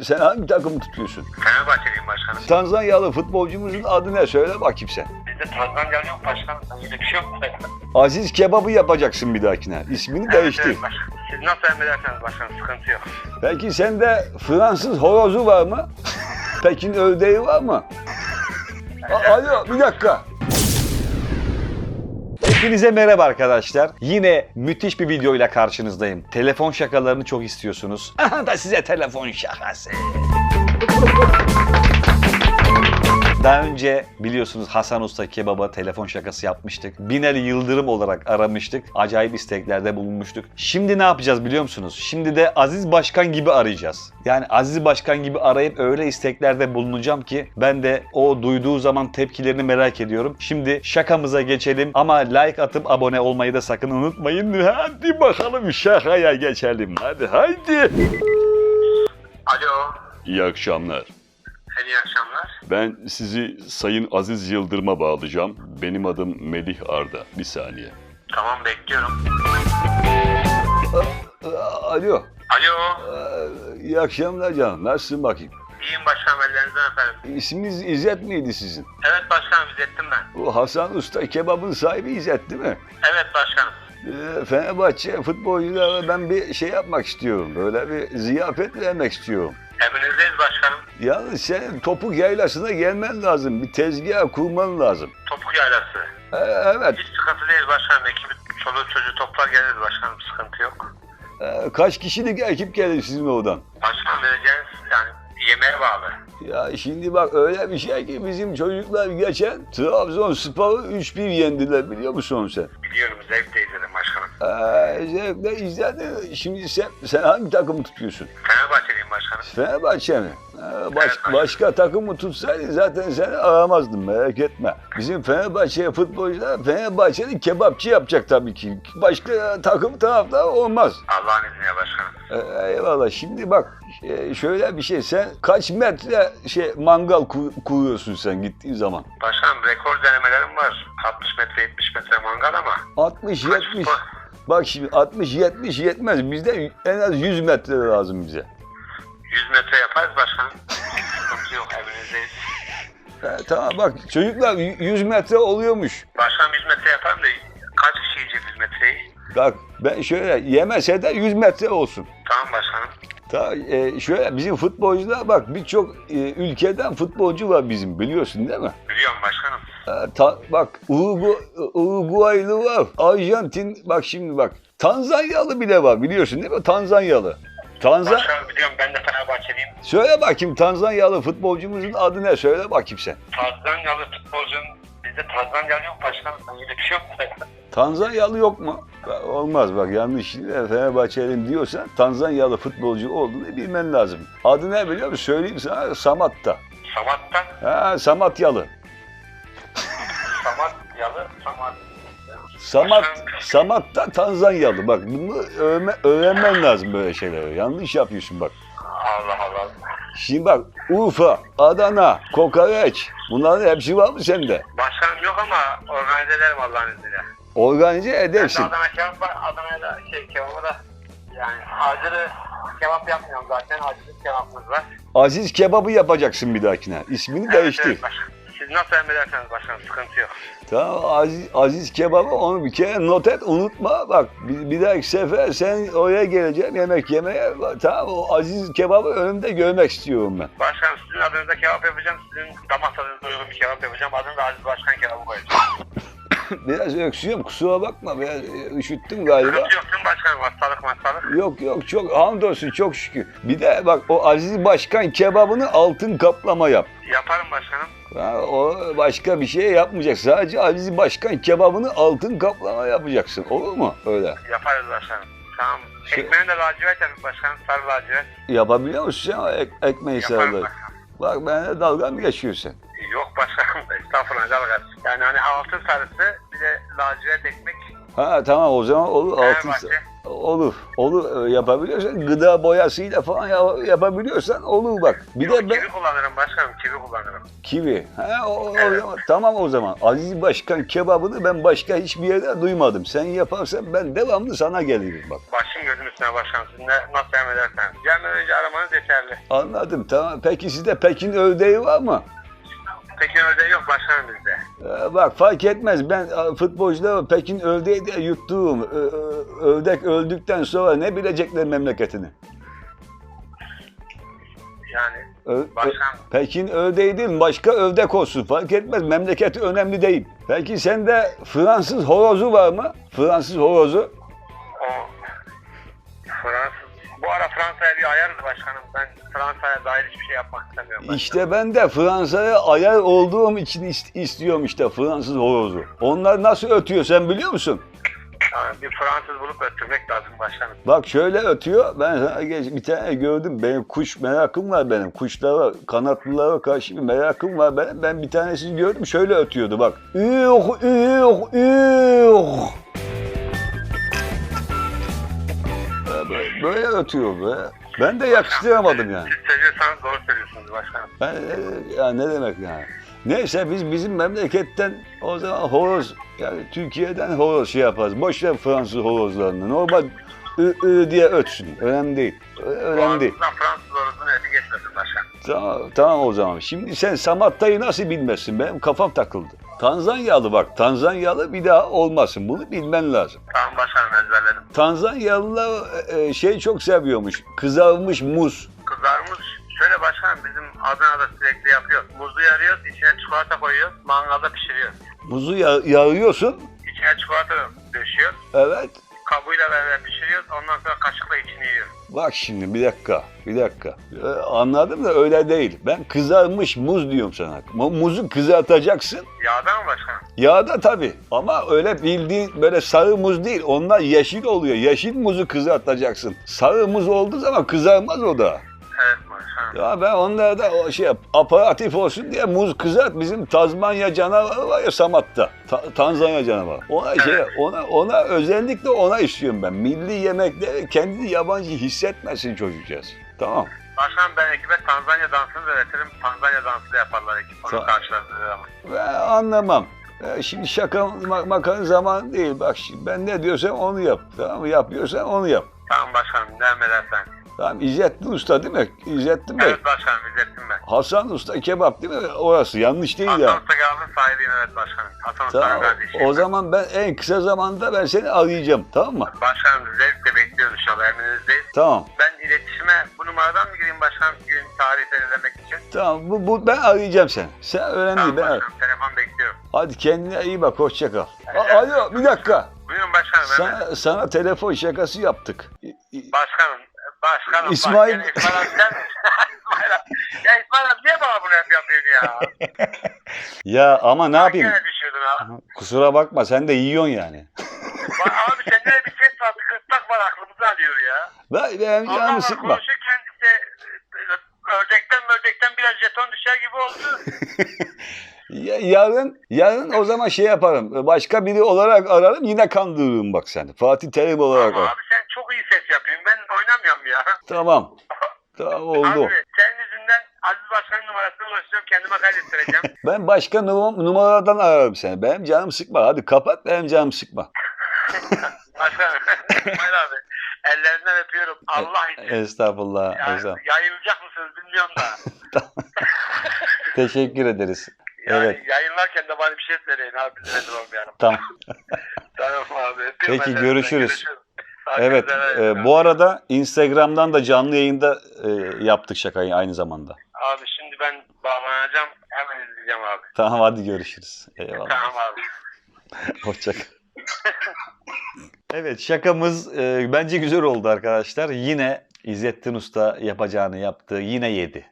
Sen hangi takımı tutuyorsun? Fenerbahçeliyim başkanım. Tanzanyalı futbolcumuzun adı ne? Söyle bakayım sen. Bizde Tanzanyalı yok başkanım. Öyle bir şey yok. Aziz kebabı yapacaksın bir dahakine. İsmini değiştir. Evet, başkanım. Siz nasıl emrederseniz başkanım sıkıntı yok. Peki sende Fransız horozu var mı? Pekin ördeği var mı? A- Alo bir dakika. Hepinize merhaba arkadaşlar. Yine müthiş bir videoyla karşınızdayım. Telefon şakalarını çok istiyorsunuz. Aha da size telefon şakası. Daha önce biliyorsunuz Hasan Usta Kebaba telefon şakası yapmıştık. Binali Yıldırım olarak aramıştık. Acayip isteklerde bulunmuştuk. Şimdi ne yapacağız biliyor musunuz? Şimdi de Aziz Başkan gibi arayacağız. Yani Aziz Başkan gibi arayıp öyle isteklerde bulunacağım ki ben de o duyduğu zaman tepkilerini merak ediyorum. Şimdi şakamıza geçelim ama like atıp abone olmayı da sakın unutmayın. Hadi bakalım şakaya geçelim. Hadi haydi. Alo. İyi akşamlar. İyi akşamlar. Ben sizi Sayın Aziz Yıldırım'a bağlayacağım. Benim adım Melih Arda. Bir saniye. Tamam bekliyorum. Alo. Alo. İyi akşamlar canım. Nasılsın bakayım? İyiyim başkanım ellerinizden öperim. İsminiz İzzet miydi sizin? Evet başkanım izlettim ben. Bu Hasan Usta kebabın sahibi İzzet değil mi? Evet başkanım. Ee, Fenerbahçe futbolculara ben bir şey yapmak istiyorum. Böyle bir ziyafet vermek istiyorum. Emrinizdeyiz başkanım. Yalnız senin topuk yaylasına gelmen lazım. Bir tezgah kurman lazım. Topuk yaylası. Ee, evet. Hiç sıkıntı değil başkanım. Ekibi çoluğu çocuğu toplar geliriz başkanım. Sıkıntı yok. Ee, kaç kişilik ekip gelir sizin oradan? Başkanım vereceğiniz yani yemeğe bağlı. Ya şimdi bak öyle bir şey ki bizim çocuklar geçen Trabzonspor'u 3-1 yendiler biliyor musun sen? Biliyorum zevkle izledim başkanım. Ee, zevkle izledin. Şimdi sen, sen hangi takımı tutuyorsun? Fenerbahçeliyim başkanım. Fenerbahçe mi? Ee, baş- başka takımı tutsaydın zaten seni aramazdım merak etme. Bizim Fenerbahçe futbolcular Fenerbahçe'nin kebapçı yapacak tabii ki. Başka takım taraftar olmaz. Allah'ın izniyle başkanım. Ee, eyvallah. Şimdi bak e, şöyle bir şey. Sen kaç metre şey mangal kur- kuruyorsun sen gittiğin zaman? Başkanım rekor denemelerim var. 60 metre 70 metre mangal ama 60 70. Bak şimdi 60 70 yetmez. Bizde en az 100 metre lazım bize. 100 metre yaparız başkanım. Sıkıntı yok evinizdeyiz. Tamam bak çocuklar y- 100 metre oluyormuş. Başkanım 100 metre yaparım da kaç kişi yiyecek 100 metreyi? Bak ben şöyle yemese de 100 metre olsun. Tamam başkanım. Ta, e, şöyle bizim futbolcular bak birçok e, ülkeden futbolcu var bizim biliyorsun değil mi? Biliyorum başkanım. E, ta- bak Urugu, Uruguaylı var, Arjantin bak şimdi bak Tanzanyalı bile var biliyorsun değil mi? Tanzanyalı. Tanzan Başkanım biliyorum ben de Fenerbahçeliyim. Söyle bakayım Tanzanyalı futbolcumuzun adı ne? Söyle bakayım sen. Tanzanyalı futbolcunun bizde Tanzanyalı yok başkanım. Öyle bir şey yok. Tanzanyalı yok mu? Olmaz bak yanlış şimdi Fenerbahçe'nin diyorsan Tanzanyalı futbolcu olduğunu bilmen lazım. Adı ne biliyor musun? Söyleyeyim sana Samatta. Samat'tan Ha Samatyalı. Samat, Samat da Tanzanyalı. Bak bunu öğrenme, öğrenmen lazım böyle şeyleri. Yanlış yapıyorsun bak. Allah Allah. Şimdi bak Urfa, Adana, kokoreç bunların hepsi var mı sende? Başkanım yok ama organize ederim Allah'ın izniyle. Organize Ben de edersin. Adana kebap var. Adana'da şey kebabı da yani acılı kebap yapmıyorum zaten. Acılı kebabımız var. Aziz kebabı yapacaksın bir dahakine. İsmini Evet, değiştir. evet başkanım. Nasıl emrederseniz başkanım sıkıntı yok. Tamam Aziz, Aziz kebabı onu bir kere not et unutma. Bak bir, bir dahaki sefer sen oraya geleceğim yemek yemeye. Tamam o Aziz kebabı önümde görmek istiyorum ben. Başkanım sizin adınıza kebap yapacağım. Sizin damak tadınıza uygun bir kebap yapacağım. Adını da Aziz Başkan kebabı koyacağım. Biraz öksürüyorum kusura bakma biraz e, üşüttüm galiba. Yok mi başkanım? Hastalık hastalık. Yok yok çok hamdolsun çok şükür. Bir de bak o Aziz Başkan kebabını altın kaplama yap. Yaparım başkanım. Ha, o başka bir şey yapmayacak. Sadece Aziz Başkan kebabını altın kaplama yapacaksın. Olur mu? Öyle. Yaparız başkanım. Tamam. Şey- Ekmeğini de lacivert yapayım başkanım. Sarı lacivert. Yapabiliyor musun sen ek- ekmeği Yaparım sarıları? başkanım. Bak benimle dalga mı geçiyorsun? Yok başkanım. Estağfurullah. dalgası. Yani hani altın sarısı bir de lacivert ekmek. Ha tamam o zaman olur altın, Fenerbahçe. Olur. Olur e, yapabiliyorsan gıda boyasıyla falan ya- yapabiliyorsan olur bak. Bir de ben Kivi kullanırım başkanım, kivi kullanırım. kivi. Ha, o, o zaman, tamam o zaman. Aziz Başkan kebabını ben başka hiçbir yerde duymadım. Sen yaparsan ben devamlı sana gelirim bak. Başın gözüm üstüne başkanım. Siz ne, nasıl emrederseniz. Gelmeden önce aramanız yeterli. Anladım tamam. Peki sizde Pekin ördeği var mı? Peki öyle yok başkanım bizde. Ee, bak fark etmez. Ben a, futbolcular Pekin ördeği de yuttuğum. Ö- ö- ördek öldükten sonra ne bilecekler memleketini? Yani Ö- başkanım Pekin ördeği değil başka ördek olsun fark etmez memleketi önemli değil. Peki sende Fransız horozu var mı? Fransız horozu. Ara Fransa'ya bir ayarız başkanım. Ben Fransa'ya dair hiçbir şey yapmak istemiyorum. başkanım. İşte ben de Fransa'ya ayar olduğum için ist- istiyorum işte Fransız horozu. Onlar nasıl ötüyor sen biliyor musun? Yani bir Fransız bulup öttürmek lazım başkanım. Bak şöyle ötüyor. Ben sana geç, bir tane gördüm. Benim kuş merakım var benim. Kuşlara, kanatlılara karşı bir merakım var benim. Ben bir tanesini gördüm. Şöyle ötüyordu bak. Üh, üh, üh. Ötüyor be. Ben de yakıştıramadım yani. Siz seviyorsanız doğru söylüyorsunuz başkanım. Ben, e, ya ne demek yani? Neyse biz bizim memleketten o zaman horoz yani Türkiye'den horoz şey yaparız. Boş ver Fransız horozlarını. Normal ı, ı diye ötsün. Önemli değil. Önemli değil. Fransız orasını eti geçmesin başkanım. Tamam, tamam o zaman. Şimdi sen Samatta'yı nasıl bilmezsin? Benim kafam takıldı. Tanzanyalı bak. Tanzanyalı bir daha olmasın. Bunu bilmen lazım. Tamam başkanım. Tanzanyalılar e, şey çok seviyormuş. Kızarmış muz. Kızarmış. Şöyle başkanım bizim Adana'da sürekli yapıyoruz. Muzu yarıyoruz, içine çikolata koyuyoruz, mangalda pişiriyoruz. Muzu ya- yağıyorsun. İçine çikolata döşüyoruz, Evet. Kabuğuyla beraber pişiriyoruz, ondan sonra kaşıkla içini yiyoruz. Bak şimdi bir dakika, bir dakika. Ee, anladım da öyle değil. Ben kızarmış muz diyorum sana. Mu- Muzu kızartacaksın. Yağda mı başkanım? Yağda tabii. Ama öyle bildiğin böyle sarı muz değil. Onlar yeşil oluyor. Yeşil muzu kızartacaksın. Sarı muz olduğu zaman kızarmaz o da. Ya ben onlara da şey aparatif olsun diye muz kızart. Bizim Tazmanya canavarı var ya Samat'ta. Ta- Tanzanya canavarı. Ona şey ona ona özellikle ona istiyorum ben. Milli yemekleri kendini yabancı hissetmesin çocukcağız. Tamam. Başkanım ben ekibe Tanzanya dansını da öğretirim. Tanzanya dansı da yaparlar ekip. Onu zaman. Ben anlamam. Ee, Şimdi şaka ma- makanın zamanı değil. Bak şimdi ben ne diyorsam onu yap. Tamam mı? Yapıyorsan onu yap. Tamam başkanım ne emredersen. Tamam İzzettin Usta değil mi? İzzettin Bey. Evet başkanım izlettim ben. Hasan Usta kebap değil mi? Orası yanlış değil Hasan ya. Usta Kebap'ın sahibiyim evet başkanım. Hasan Usta'nın Tamam. kardeşiyim. O zaman ben en kısa zamanda ben seni arayacağım. Tamam mı? Başkanım zevkle bekliyoruz inşallah emrinizdeyiz. Tamam. Ben iletişime bu numaradan mı gireyim başkanım gün tarih belirlemek için? Tamam. Bu, bu ben arayacağım seni. Sen önemli Tamam değil. Ben başkanım telefon bekliyorum. Hadi kendine iyi bak. Hoşça kal. A- Alo bir dakika. Buyurun başkanım. Sana, sana telefon şakası yaptık. İ- İ- Başkanım, başkanım. İsmail- Bak, İsmail abi sen İsmail abi. Ya İsmail abi niye bana bunu hep yapıyorsun ya? Ya ama ne yapayım? Gene düşüyordun ha. Kusura bakma sen de yiyorsun yani. Bak abi sende de bir ses var, bir kırtlak var aklımızı alıyor ya. Ben, benim Allah canımı sıkma. konuşurken işte e, ördekten ördekten biraz jeton düşer gibi oldu. Ya- yarın, yarın o zaman şey yaparım. Başka biri olarak ararım yine kandırırım bak seni. Fatih Terim olarak Ama abi sen çok iyi ses yapıyorsun. Ben oynamıyorum ya. Tamam. Tamam oldu. Abi senin yüzünden Aziz Başkan'ın numarasına ulaşacağım. Kendime kaydettireceğim. Ben başka num- numaradan ararım seni. Benim canım sıkma. Hadi kapat benim canım sıkma. Başkanım. İsmail abi. Ellerinden öpüyorum. Allah için. Estağfurullah. Yani estağfurullah. yayınlayacak mısınız bilmiyorum da. Teşekkür ederiz. Yani Evet. yayınlarken de bana bir şey söyleyin abi. Olmayalım. Tamam. Tamam abi. öpüyorum Peki, ellerinden. görüşürüz. Evet. e, bu arada Instagram'dan da canlı yayında e, yaptık şakayı aynı zamanda. Abi şimdi ben bağlanacağım. Hemen izleyeceğim abi. Tamam hadi görüşürüz. Eyvallah. Tamam abi. Hoşçakal. evet şakamız e, bence güzel oldu arkadaşlar. Yine İzzettin Usta yapacağını yaptı. Yine yedi.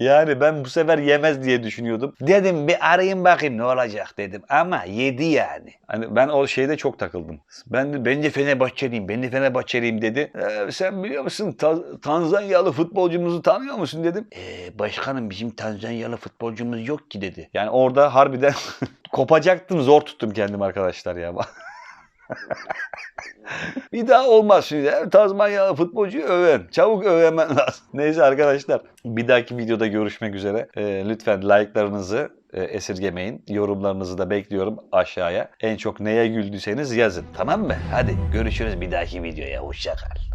Yani ben bu sefer yemez diye düşünüyordum. Dedim bir arayayım bakayım ne olacak dedim. Ama yedi yani. Hani ben o şeyde çok takıldım. Ben de, ben de Fenerbahçeliyim, ben de Fenerbahçeliyim dedi. "Ee, sen biliyor musun Ta- Tanzanyalı futbolcumuzu tanıyor musun dedim. "Ee, başkanım bizim Tanzanyalı futbolcumuz yok ki dedi. Yani orada harbiden kopacaktım zor tuttum kendim arkadaşlar ya. Bir daha olmaz şimdi. Her Tazmanyalı futbolcuyu öven. Çabuk övemen lazım. Neyse arkadaşlar. Bir dahaki videoda görüşmek üzere. Ee, lütfen like'larınızı e, esirgemeyin. Yorumlarınızı da bekliyorum aşağıya. En çok neye güldüyseniz yazın. Tamam mı? Hadi görüşürüz bir dahaki videoya. Hoşçakal.